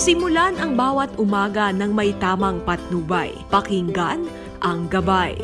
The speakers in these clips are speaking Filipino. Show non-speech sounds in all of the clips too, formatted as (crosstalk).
Simulan ang bawat umaga ng may tamang patnubay. Pakinggan ang gabay.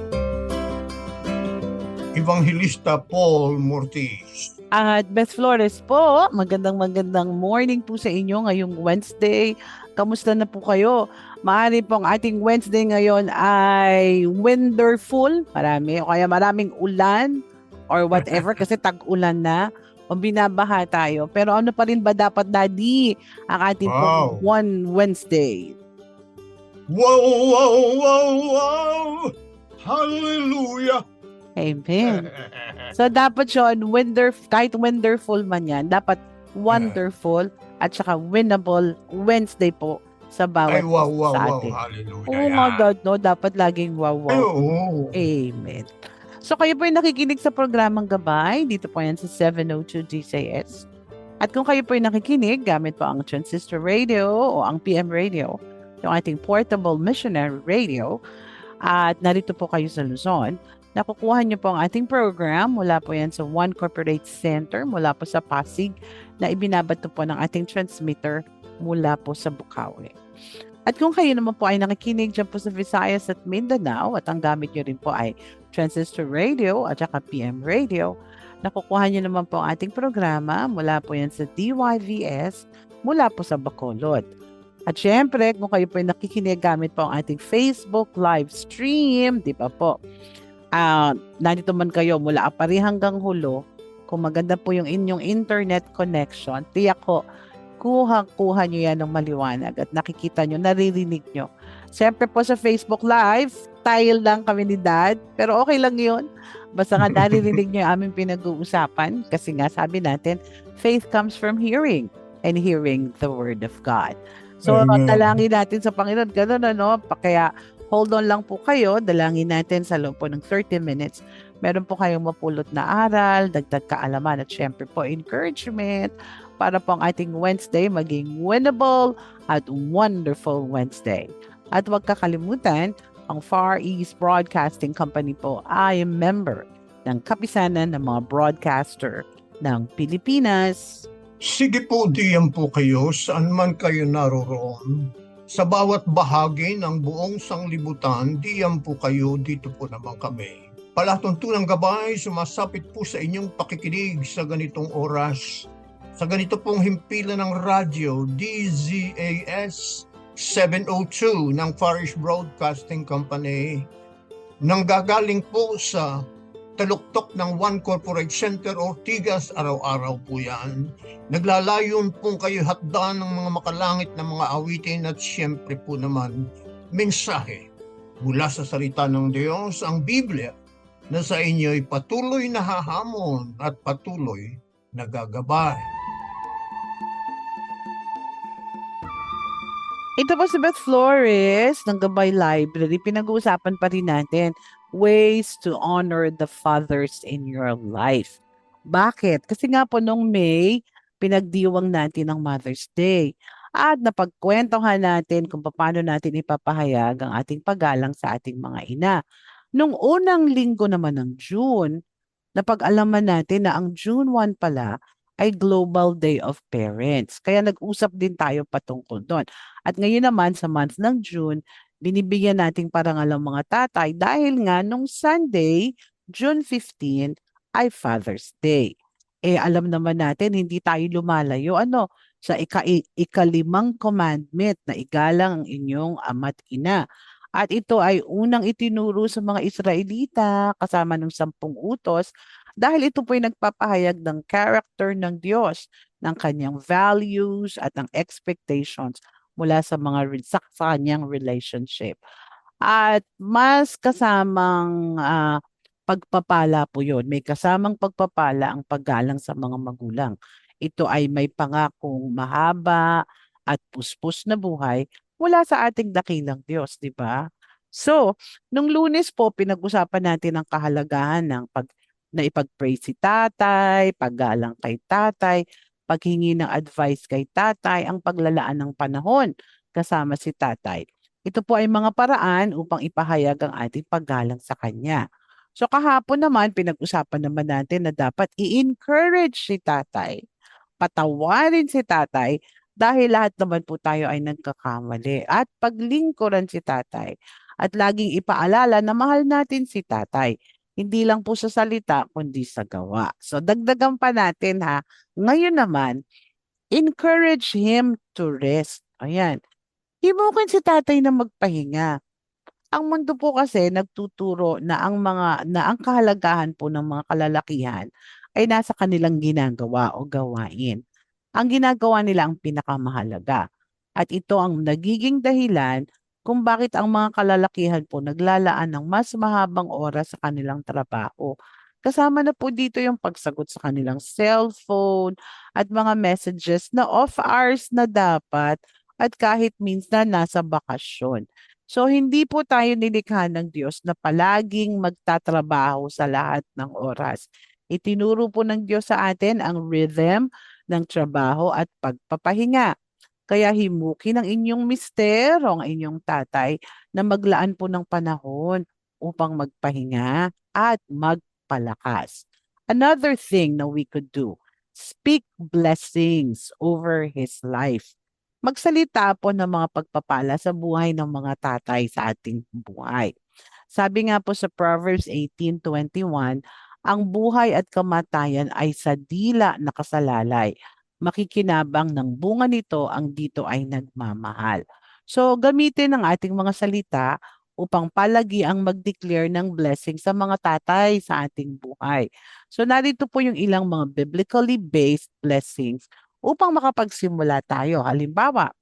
Evangelista Paul Mortis. At Beth Flores po, magandang magandang morning po sa inyo ngayong Wednesday. Kamusta na po kayo? Maaari po ang ating Wednesday ngayon ay wonderful, marami, o kaya maraming ulan or whatever (laughs) kasi tag-ulan na o binabaha tayo. Pero ano pa rin ba dapat, Daddy, ang ating Wow. one Wednesday? Wow, wow, wow, wow! Hallelujah! Amen. (laughs) So dapat yun, wonder, kahit wonderful man yan, dapat wonderful at saka winnable Wednesday po sa Ay, bawat wow, isa wow, sa wow, atin. hallelujah. Oo nga God, no? Dapat laging wow, Ay, wow. oo. Amen. So kayo po yung nakikinig sa programang Gabay, dito po yan sa 702 DCS. At kung kayo po yung nakikinig, gamit po ang Transistor Radio o ang PM Radio, yung ating portable missionary radio, at narito po kayo sa Luzon, nakukuha niyo po ang ating program mula po yan sa One Corporate Center, mula po sa Pasig, na ibinabato po ng ating transmitter mula po sa Bukawi. At kung kayo naman po ay nakikinig dyan po sa Visayas at Mindanao at ang gamit nyo rin po ay Transistor Radio at saka PM Radio, nakukuha nyo naman po ang ating programa mula po yan sa DYVS mula po sa Bacolod. At syempre, kung kayo po ay nakikinig gamit po ang ating Facebook live stream, di ba po? Ah, nandito man kayo mula apari hanggang hulo, kung maganda po yung inyong internet connection, tiyak ko, kuha-kuha nyo yan ng maliwanag at nakikita nyo, naririnig nyo. Siyempre po sa Facebook Live, tile lang kami ni Dad, pero okay lang yun. Basta nga (laughs) naririnig nyo yung aming pinag-uusapan kasi nga sabi natin, faith comes from hearing and hearing the Word of God. So, Amen. dalangin natin sa Panginoon. Ganun, ano? Kaya, hold on lang po kayo. Dalangin natin sa loob po ng 30 minutes. Meron po kayong mapulot na aral, dagdag kaalaman, at syempre po, encouragement para po ang ating Wednesday maging winnable at wonderful Wednesday. At huwag kakalimutan, ang Far East Broadcasting Company po ay member ng kapisanan ng mga broadcaster ng Pilipinas. Sige po, diyan po kayo saan man kayo naroroon. Sa bawat bahagi ng buong sanglibutan, diyan po kayo, dito po naman kami. Palatuntunang gabay, sumasapit po sa inyong pakikinig sa ganitong oras. Sa ganito pong himpilan ng radyo, DZAS 702 ng Farish Broadcasting Company. Nanggagaling po sa taluktok ng One Corporate Center Ortigas, araw-araw po yan. Naglalayon po kayo hatda ng mga makalangit na mga awitin at siyempre po naman mensahe mula sa salita ng Diyos, ang Biblia, na sa inyo'y patuloy na hahamon at patuloy na Ito po si Beth Flores ng Gabay Library. Pinag-uusapan pa rin natin ways to honor the fathers in your life. Bakit? Kasi nga po nung May, pinagdiwang natin ang Mother's Day. At napagkwentuhan natin kung paano natin ipapahayag ang ating paggalang sa ating mga ina. Nung unang linggo naman ng June, napag-alaman natin na ang June 1 pala ay Global Day of Parents. Kaya nag-usap din tayo patungkol doon. At ngayon naman sa month ng June, binibigyan nating parangal ang mga tatay dahil nga nung Sunday, June 15, ay Father's Day. Eh alam naman natin, hindi tayo lumalayo ano sa ika ikalimang commandment na igalang ang inyong ama't ina. At ito ay unang itinuro sa mga Israelita kasama ng sampung utos dahil ito po ay nagpapahayag ng character ng Diyos, ng kanyang values at ng expectations mula sa mga sa, sa kanyang relationship. At mas kasamang ah, pagpapala po yun. May kasamang pagpapala ang paggalang sa mga magulang. Ito ay may pangakong mahaba at puspos na buhay mula sa ating dakilang Diyos, di ba? So, nung lunes po, pinag-usapan natin ang kahalagahan ng pag na ipag-pray si tatay, paggalang kay tatay, paghingi ng advice kay tatay, ang paglalaan ng panahon kasama si tatay. Ito po ay mga paraan upang ipahayag ang ating paggalang sa kanya. So kahapon naman, pinag-usapan naman natin na dapat i-encourage si tatay, patawarin si tatay Dahil lahat naman po tayo ay nagkakamali. At paglingkuran si tatay at laging ipaalala na mahal natin si tatay. Hindi lang po sa salita, kundi sa gawa. So dagdagan pa natin ha. Ngayon naman, encourage him to rest. Ayan. Himukin si tatay na magpahinga. Ang mundo po kasi nagtuturo na ang mga na ang kahalagahan po ng mga kalalakihan ay nasa kanilang ginagawa o gawain. Ang ginagawa nila ang pinakamahalaga. At ito ang nagiging dahilan kung bakit ang mga kalalakihan po naglalaan ng mas mahabang oras sa kanilang trabaho. Kasama na po dito yung pagsagot sa kanilang cellphone at mga messages na off hours na dapat at kahit minsan nasa bakasyon. So hindi po tayo nilikha ng Diyos na palaging magtatrabaho sa lahat ng oras. Itinuro po ng Diyos sa atin ang rhythm ng trabaho at pagpapahinga. Kaya himukin ng inyong mister o ang inyong tatay na maglaan po ng panahon upang magpahinga at magpalakas. Another thing na we could do, speak blessings over his life. Magsalita po ng mga pagpapala sa buhay ng mga tatay sa ating buhay. Sabi nga po sa Proverbs 18:21, ang buhay at kamatayan ay sa dila nakasalalay makikinabang ng bunga nito ang dito ay nagmamahal. So gamitin ang ating mga salita upang palagi ang mag-declare ng blessing sa mga tatay sa ating buhay. So narito po yung ilang mga biblically based blessings upang makapagsimula tayo. Halimbawa,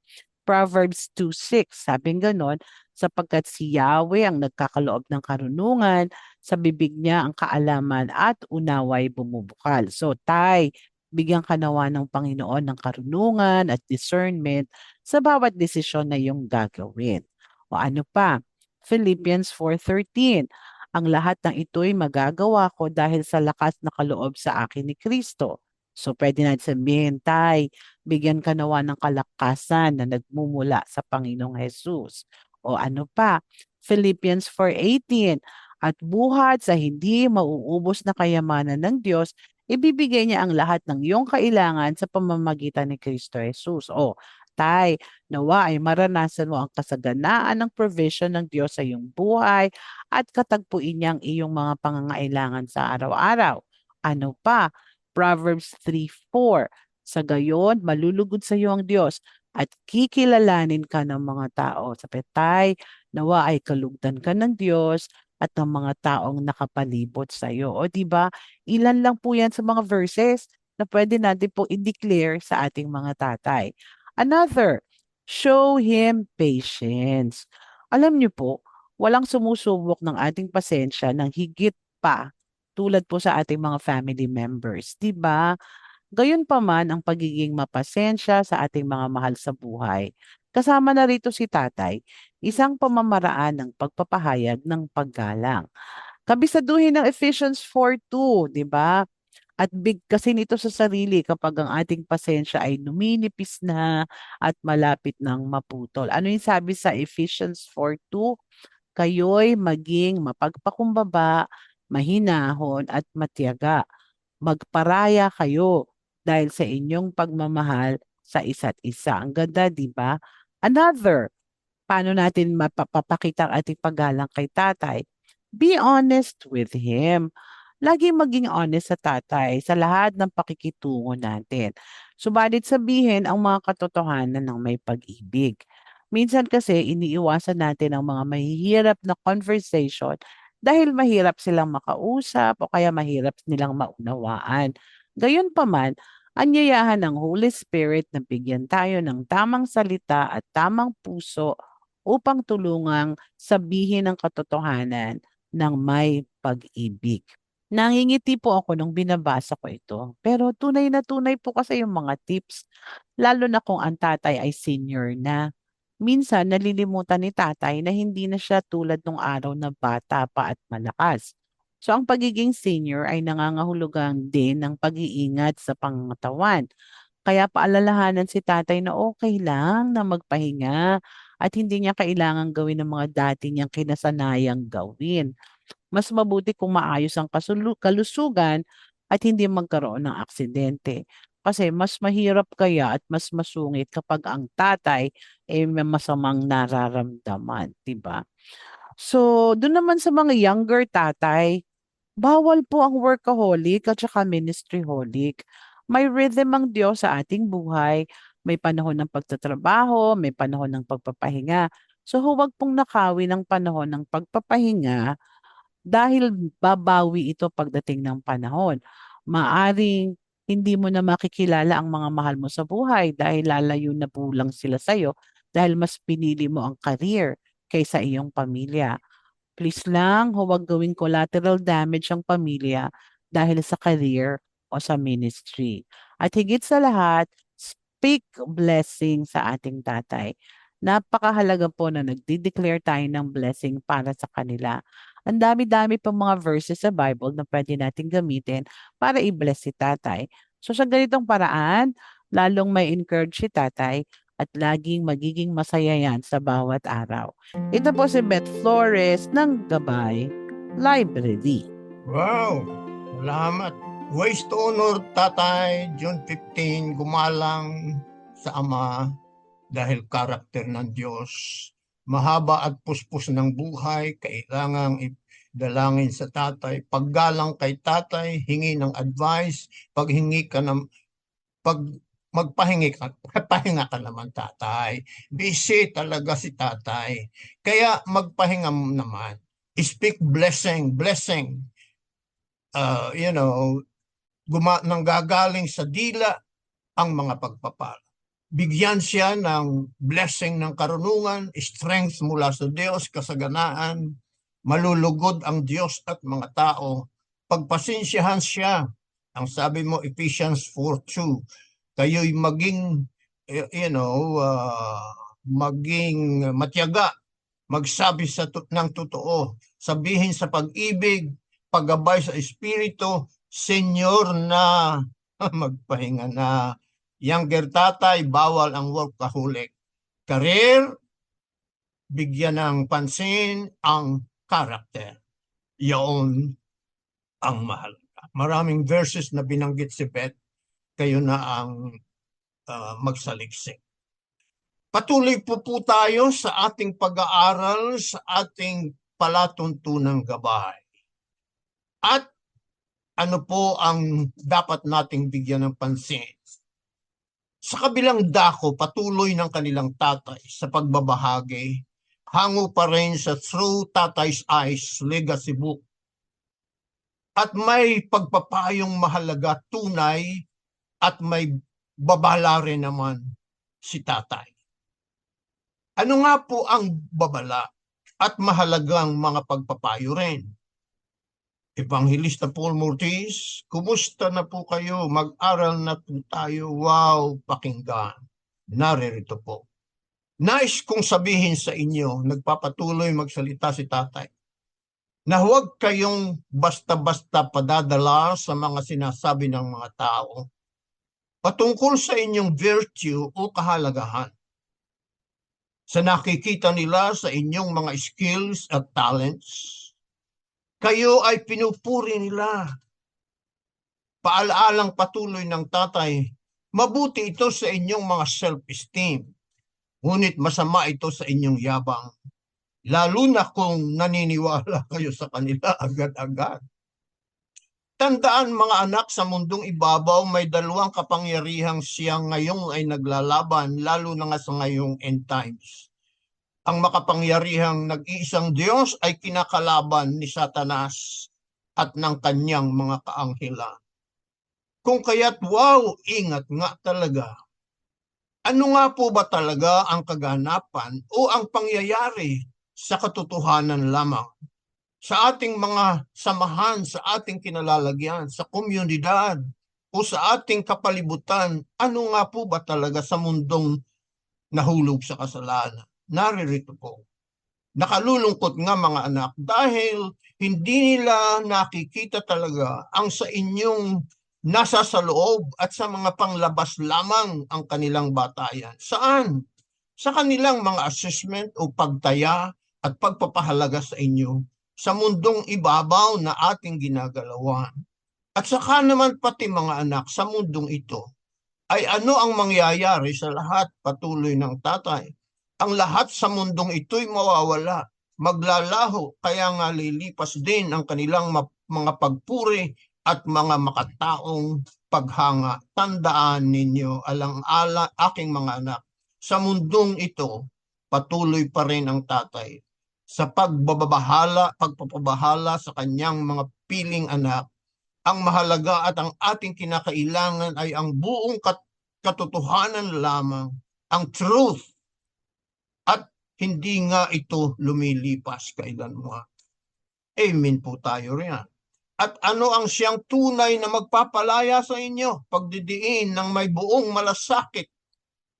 Proverbs 2.6, sabing ganon, sapagkat si Yahweh ang nagkakaloob ng karunungan, sa bibig niya ang kaalaman at unaway bumubukal. So, tay, bigyan ka nawa ng Panginoon ng karunungan at discernment sa bawat desisyon na iyong gagawin. O ano pa? Philippians 4.13 Ang lahat ng ito'y magagawa ko dahil sa lakas na kaloob sa akin ni Kristo. So pwede natin sabihin, Tay, bigyan ka nawa ng kalakasan na nagmumula sa Panginoong Jesus. O ano pa? Philippians 4.18 At buhat sa hindi mauubos na kayamanan ng Diyos ibibigay niya ang lahat ng iyong kailangan sa pamamagitan ni Kristo Jesus. O, tay, nawa ay maranasan mo ang kasaganaan ng provision ng Diyos sa iyong buhay at katagpuin niya ang iyong mga pangangailangan sa araw-araw. Ano pa? Proverbs 3.4 Sa gayon, malulugod sa iyo ang Diyos at kikilalanin ka ng mga tao. Sa petay, nawa ay kalugdan ka ng Diyos at ng mga taong nakapalibot sa iyo. O di ba? Ilan lang po yan sa mga verses na pwede natin po i-declare sa ating mga tatay. Another, show him patience. Alam niyo po, walang sumusubok ng ating pasensya ng higit pa tulad po sa ating mga family members, 'di ba? Gayon pa man ang pagiging mapasensya sa ating mga mahal sa buhay. Kasama na rito si tatay, isang pamamaraan ng pagpapahayag ng paggalang. Kabisaduhin ng Ephesians 4.2, di ba? At big kasi nito sa sarili kapag ang ating pasensya ay numinipis na at malapit ng maputol. Ano yung sabi sa Ephesians 4.2? Kayo'y maging mapagpakumbaba, mahinahon at matiyaga. Magparaya kayo dahil sa inyong pagmamahal sa isa't isa. Ang ganda, di ba? Another, paano natin mapapakita ang ating paggalang kay tatay? Be honest with him. Lagi maging honest sa tatay sa lahat ng pakikitungo natin. Subalit sabihin ang mga katotohanan ng may pag-ibig. Minsan kasi iniiwasan natin ang mga mahihirap na conversation dahil mahirap silang makausap o kaya mahirap nilang maunawaan. Gayunpaman, anyayahan ng Holy Spirit na bigyan tayo ng tamang salita at tamang puso upang tulungang sabihin ang katotohanan ng may pag-ibig. Nangingiti po ako nung binabasa ko ito. Pero tunay na tunay po kasi yung mga tips, lalo na kung ang tatay ay senior na. Minsan nalilimutan ni tatay na hindi na siya tulad nung araw na bata pa at malakas. So ang pagiging senior ay nangangahulugan din ng pag-iingat sa pangangatawan. Kaya paalalahanan si tatay na okay lang na magpahinga at hindi niya kailangan gawin ng mga dati niyang kinasanayang gawin. Mas mabuti kung maayos ang kalusugan at hindi magkaroon ng aksidente. Kasi mas mahirap kaya at mas masungit kapag ang tatay ay may masamang nararamdaman, 'di ba? So, doon naman sa mga younger tatay, bawal po ang workaholic at saka ministryholic. May rhythm ang Diyos sa ating buhay. May panahon ng pagtatrabaho, may panahon ng pagpapahinga. So, huwag pong nakawin ang panahon ng pagpapahinga dahil babawi ito pagdating ng panahon. Maaring hindi mo na makikilala ang mga mahal mo sa buhay dahil lalayo na po lang sila sa'yo dahil mas pinili mo ang career kaysa iyong pamilya. Please lang, huwag gawing collateral damage ang pamilya dahil sa career o sa ministry. At higit sa lahat, speak blessing sa ating tatay. Napakahalaga po na nagdi-declare tayo ng blessing para sa kanila. Ang dami-dami pang mga verses sa Bible na pwede natin gamitin para i-bless si tatay. So sa ganitong paraan, lalong may encourage si tatay at laging magiging masaya yan sa bawat araw. Ito po si Beth Flores ng Gabay Library. Wow! Salamat. Ways to honor tatay, June 15, gumalang sa ama dahil karakter ng Diyos. Mahaba at puspos ng buhay, kailangang dalangin sa tatay. Paggalang kay tatay, hingi ng advice. Pag hingi ka ng pag magpahingi ka, (laughs) pahinga ka naman tatay. Busy talaga si tatay. Kaya magpahinga naman. Speak blessing, blessing. Uh, you know, guma nanggagaling sa dila ang mga pagpapala. Bigyan siya ng blessing ng karunungan, strength mula sa Diyos, kasaganaan, malulugod ang Diyos at mga tao. Pagpasensyahan siya. Ang sabi mo, Ephesians 4.2, kayo'y maging, y- you know, uh, maging matyaga, magsabi sa ng totoo, sabihin sa pag-ibig, paggabay sa Espiritu, Senyor na (laughs) magpahinga na. Younger tatay, bawal ang workaholic. Career, bigyan ng pansin ang karakter. Yun ang mahalaga. Maraming verses na binanggit si Beth, kayo na ang uh, magsaliksik. Patuloy po po tayo sa ating pag-aaral sa ating palatuntunang gabay. At ano po ang dapat nating bigyan ng pansin? Sa kabilang dako, patuloy ng kanilang tatay sa pagbabahagi, hango pa rin sa Through Tatay's Eyes Legacy Book. At may pagpapayong mahalaga tunay at may babala rin naman si tatay. Ano nga po ang babala at mahalagang mga pagpapayo rin? Evangelista Paul Mortis, kumusta na po kayo? Mag-aral na po tayo. Wow, pakinggan. Naririto po. Nais kong sabihin sa inyo, nagpapatuloy magsalita si tatay, na huwag kayong basta-basta padadala sa mga sinasabi ng mga tao patungkol sa inyong virtue o kahalagahan. Sa nakikita nila sa inyong mga skills at talents, kayo ay pinupuri nila. Paalaalang patuloy ng tatay, mabuti ito sa inyong mga self-esteem. Ngunit masama ito sa inyong yabang. Lalo na kung naniniwala (laughs) kayo sa kanila agad-agad. Tandaan mga anak sa mundong ibabaw may dalawang kapangyarihang siyang ngayong ay naglalaban lalo na nga sa ngayong end times ang makapangyarihang nag-iisang Diyos ay kinakalaban ni Satanas at ng kanyang mga kaanghilan. Kung kaya't wow, ingat nga talaga. Ano nga po ba talaga ang kaganapan o ang pangyayari sa katotohanan lamang? Sa ating mga samahan, sa ating kinalalagyan, sa komunidad, o sa ating kapalibutan, ano nga po ba talaga sa mundong nahulog sa kasalanan? Naririto po. Nakalulungkot nga mga anak dahil hindi nila nakikita talaga ang sa inyong nasa sa loob at sa mga panglabas lamang ang kanilang batayan. Saan? Sa kanilang mga assessment o pagtaya at pagpapahalaga sa inyo sa mundong ibabaw na ating ginagalawan. At saka naman pati mga anak sa mundong ito ay ano ang mangyayari sa lahat patuloy ng tatay? Ang lahat sa mundong ito'y mawawala, maglalaho, kaya nga lilipas din ang kanilang mga pagpuri at mga makataong paghanga. Tandaan ninyo, alang-ala aking mga anak, sa mundong ito, patuloy pa rin ang tatay sa pagbabahala, pagpapabahala sa kanyang mga piling anak. Ang mahalaga at ang ating kinakailangan ay ang buong kat- katotohanan lamang, ang truth. Hindi nga ito lumilipas kailanman. Amen po tayo riyan. At ano ang siyang tunay na magpapalaya sa inyo? Pagdidiin ng may buong malasakit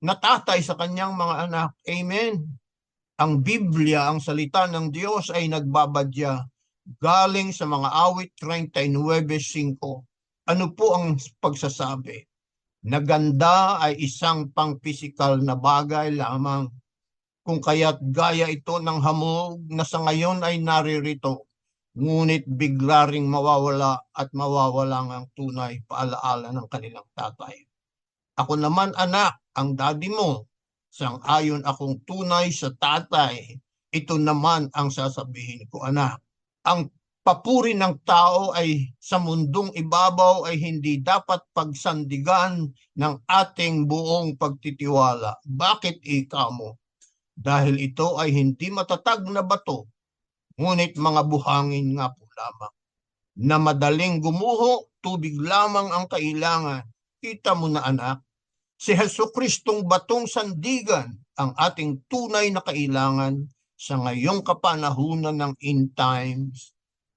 na tatay sa kanyang mga anak. Amen. Ang Biblia, ang salita ng Diyos ay nagbabadya galing sa mga awit 39.5. Ano po ang pagsasabi? Na ganda ay isang pang-pisikal na bagay lamang. Kung kaya't gaya ito ng hamog na sa ngayon ay naririto, ngunit bigla ring mawawala at mawawala ang tunay paalaala ng kanilang tatay. Ako naman anak, ang daddy mo, sang ayon akong tunay sa tatay, ito naman ang sasabihin ko anak. Ang papuri ng tao ay sa mundong ibabaw ay hindi dapat pagsandigan ng ating buong pagtitiwala. Bakit ikaw mo? Dahil ito ay hindi matatag na bato, ngunit mga buhangin nga po lamang. Na madaling gumuho, tubig lamang ang kailangan. Kita mo na anak, si Heso Kristong batong sandigan ang ating tunay na kailangan sa ngayong kapanahunan ng end times.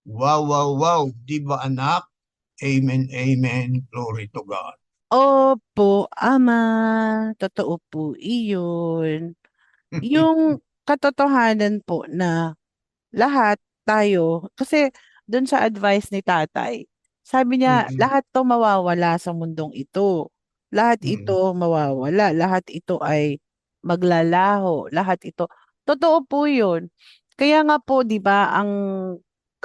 Wow, wow, wow. Di ba anak? Amen, amen. Glory to God. Opo, Ama. Totoo po iyon. Yung katotohanan po na lahat tayo, kasi dun sa advice ni tatay, sabi niya, Mhm. lahat to mawawala sa mundong ito. Lahat Mhm. ito mawawala. Lahat ito ay maglalaho. Lahat ito. Totoo po yun. Kaya nga po, di ba, ang,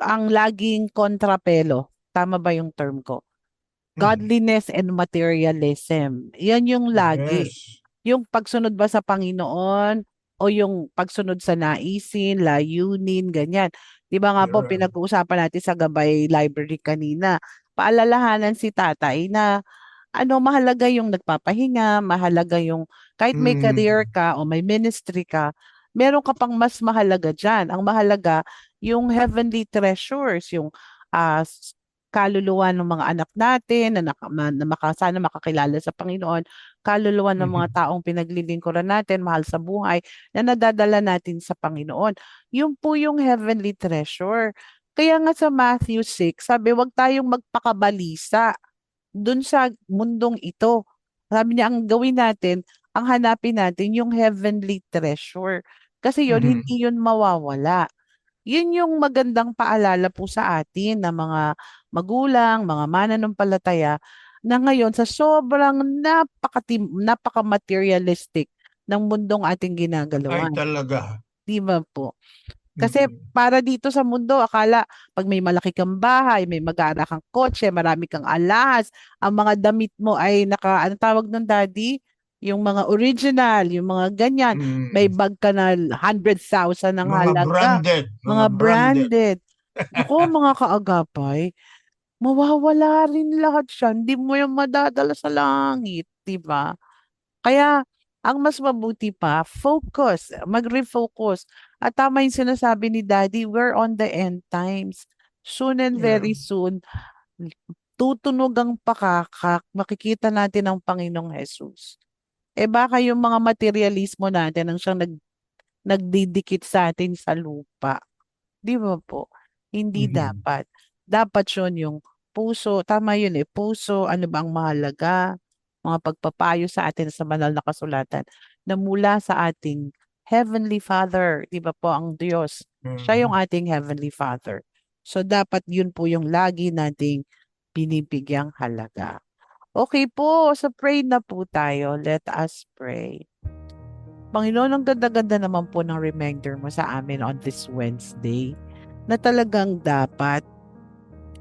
ang laging kontrapelo, tama ba yung term ko? Godliness and materialism. Yan yung lagi Yes. yung pagsunod ba sa Panginoon o yung pagsunod sa naisin, layunin, ganyan. 'Di ba nga po Yeah. pinag-uusapan natin sa Gabay Library kanina. Paalalahanan si tatay na ano mahalaga yung nagpapahinga, mahalaga yung kahit may Mm. career ka o may ministry ka, meron ka pang mas mahalaga diyan. Ang mahalaga yung heavenly treasures, yung s- kaluluwa ng mga anak natin na, naka, na maka, sana makakilala sa Panginoon kaluluwa ng mga Mhm. taong pinaglilingkuran natin, mahal sa buhay, na nadadala natin sa Panginoon. Yun po yung heavenly treasure. Kaya nga sa Matthew 6, sabi, wag tayong magpakabalisa dun sa mundong ito. Sabi niya, ang gawin natin, ang hanapin natin yung heavenly treasure. Kasi yun, Mhm. hindi yun mawawala. Yun yung magandang paalala po sa atin na mga magulang, mga mananampalataya, na ngayon sa sobrang napakatim, napaka-materialistic ng mundong ating Ay ginagalawan. talaga. Di ba po? Kasi para dito sa mundo, akala pag may malaki kang bahay, may mag-aara kang kotse, marami kang alahas, ang mga damit mo ay naka, ano tawag ng daddy? Yung mga original, yung mga ganyan. May Mm. bag ka na 100,000 ng Mga halaga branded. mga branded. Naku, (laughs) mga kaagapay, mawawala rin lahat siya. Hindi mo yung madadala sa langit, di ba? Kaya, ang mas mabuti pa, focus, mag-refocus. At tama yung sinasabi ni Daddy, we're on the end times. Soon and Yeah. very soon, tutunog ang pakakak, makikita natin ang Panginoong Jesus. Eh baka yung mga materialismo natin ang siyang nag, nagdidikit sa atin sa lupa. Di ba po? Hindi Mhm. dapat. Dapat yun yung puso. Tama yun eh. Puso, ano ba ang mahalaga? Mga pagpapayo sa atin sa banal na kasulatan na mula sa ating Heavenly Father. Di ba po ang Diyos? Siya yung Mhm. ating Heavenly Father. So dapat yun po yung lagi nating binibigyang halaga. Okay po, so pray na po tayo. Let us pray. Panginoon, ang ganda-ganda naman po ng reminder mo sa amin on this Wednesday na talagang dapat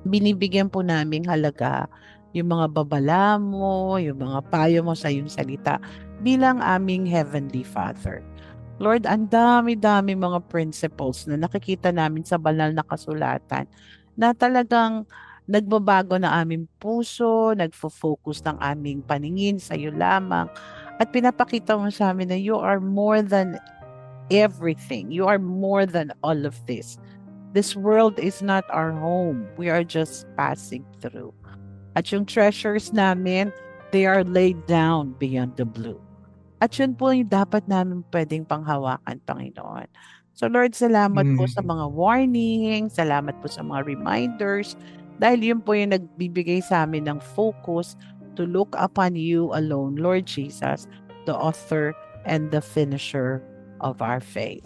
binibigyan po naming halaga yung mga babala mo, yung mga payo mo sa iyong salita bilang aming Heavenly Father. Lord, ang dami-dami mga principles na nakikita namin sa banal na kasulatan na talagang nagbabago na aming puso, nagfo-focus ng aming paningin sa iyo lamang at pinapakita mo sa amin na you are more than everything. You are more than all of this. This world is not our home. We are just passing through. At yung treasures namin, they are laid down beyond the blue. At yun po yung dapat namin pwedeng panghawakan, Panginoon. So Lord, salamat po Mm. sa mga warning, salamat po sa mga reminders, dahil yun po yung nagbibigay sa amin ng focus to look upon you alone, Lord Jesus, the author and the finisher of our faith.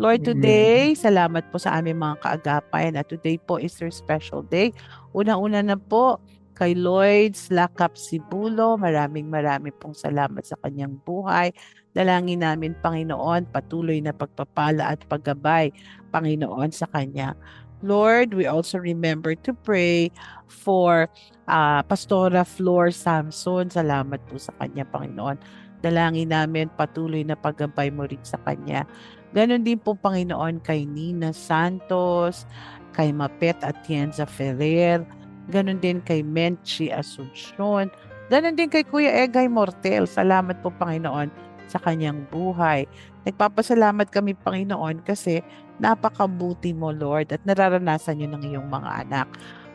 Lord, Amen. today, salamat po sa aming mga kaagapan at today po is your special day. Una-una na po kay Lloyd Slakap Sibulo. Maraming maraming pong salamat sa kanyang buhay. Dalangin namin, Panginoon, patuloy na pagpapala at paggabay, Panginoon, sa kanya. Lord, we also remember to pray for ah, Pastora Flor Samson. Salamat po sa kanya, Panginoon. Dalangin namin patuloy na paggabay mo rin sa kanya. Ganon din po, Panginoon, kay Nina Santos, kay Mapet Atienza Ferrer, ganon din kay Menchi Asuncion, ganon din kay Kuya Egay Mortel. Salamat po, Panginoon, sa kanyang buhay. Nagpapasalamat kami, Panginoon, kasi napakabuti mo, Lord, at nararanasan niyo ng iyong mga anak.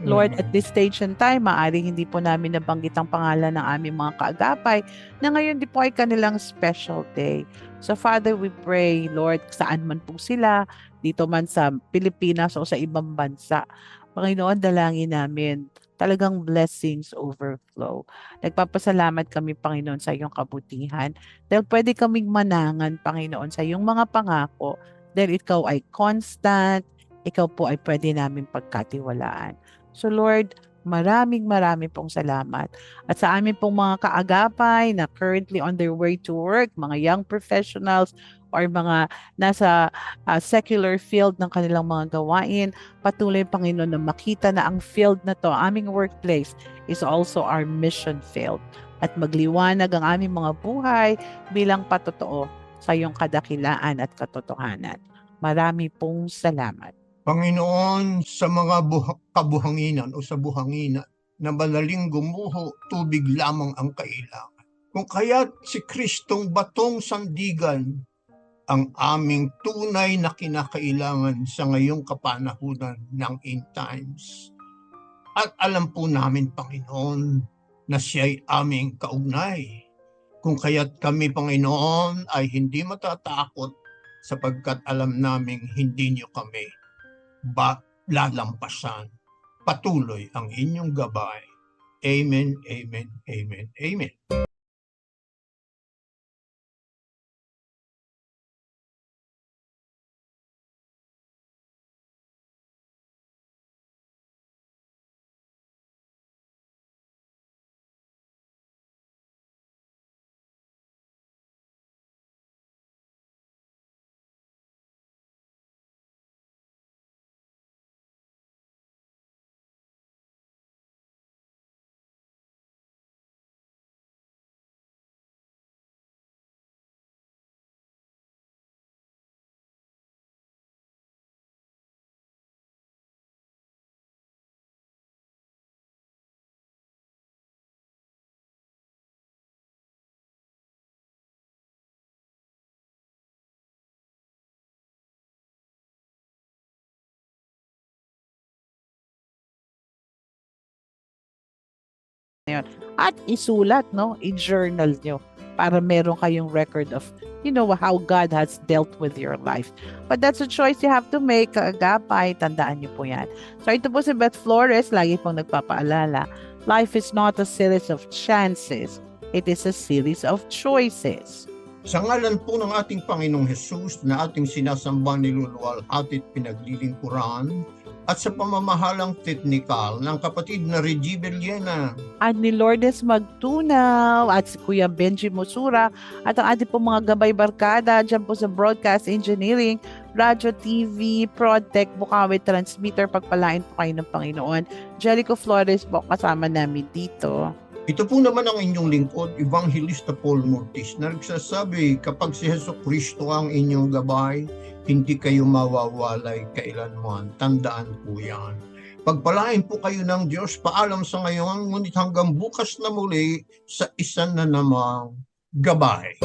Lord, at this stage and time, maaaring hindi po namin nabanggit ang pangalan ng aming mga kaagapay na ngayon di po ay kanilang special day. So Father, we pray, Lord, saan man po sila, dito man sa Pilipinas o sa ibang bansa. Panginoon, dalangin namin talagang blessings overflow. Nagpapasalamat kami, Panginoon, sa iyong kabutihan dahil pwede kaming manangan, Panginoon, sa iyong mga pangako dahil ikaw ay constant, ikaw po ay pwede namin pagkatiwalaan. So Lord, maraming maraming pong salamat. At sa amin pong mga kaagapay na currently on their way to work, mga young professionals or mga nasa ah, secular field ng kanilang mga gawain, patuloy Panginoon na makita na ang field na to, aming workplace, is also our mission field. At magliwanag ang aming mga buhay bilang patotoo sa iyong kadakilaan at katotohanan. Marami pong salamat. Panginoon, sa mga buha- kabuhanginan o sa buhanginan na madaling gumuho, tubig lamang ang kailangan. Kung kaya't si Kristong batong sandigan ang aming tunay na kinakailangan sa ngayong kapanahunan ng end times. At alam po namin, Panginoon, na siya'y aming kaugnay. Kung kaya't kami, Panginoon, ay hindi matatakot sapagkat alam naming hindi niyo kami ba lalampasan. Patuloy ang inyong gabay. Amen, amen, amen, amen. At isulat, no? I-journal nyo para meron kayong record of, you know, how God has dealt with your life. But that's a choice you have to make, kaagapay, tandaan nyo po yan. So ito po si Beth Flores, lagi pong nagpapaalala, life is not a series of chances, it is a series of choices. Sa ngalan po ng ating Panginoong Hesus na ating sinasamba niluluwalhati at pinaglilingkuran, at sa pamamahalang teknikal ng kapatid na Reggie Villena. At ni Lourdes Magtunaw at si Kuya Benji Musura at ang ating po mga gabay barkada dyan po sa Broadcast Engineering, Radio TV, ProdTech, Bukawi Transmitter, pagpalain po kayo ng Panginoon. Jericho Flores po kasama namin dito. Ito po naman ang inyong lingkod, Evangelista Paul Mortis, na nagsasabi, kapag si Heso Kristo ang inyong gabay, hindi kayo mawawalay kailanman. Tandaan po yan. Pagpalain po kayo ng Diyos, paalam sa ngayon, ngunit hanggang bukas na muli sa isa na namang gabay.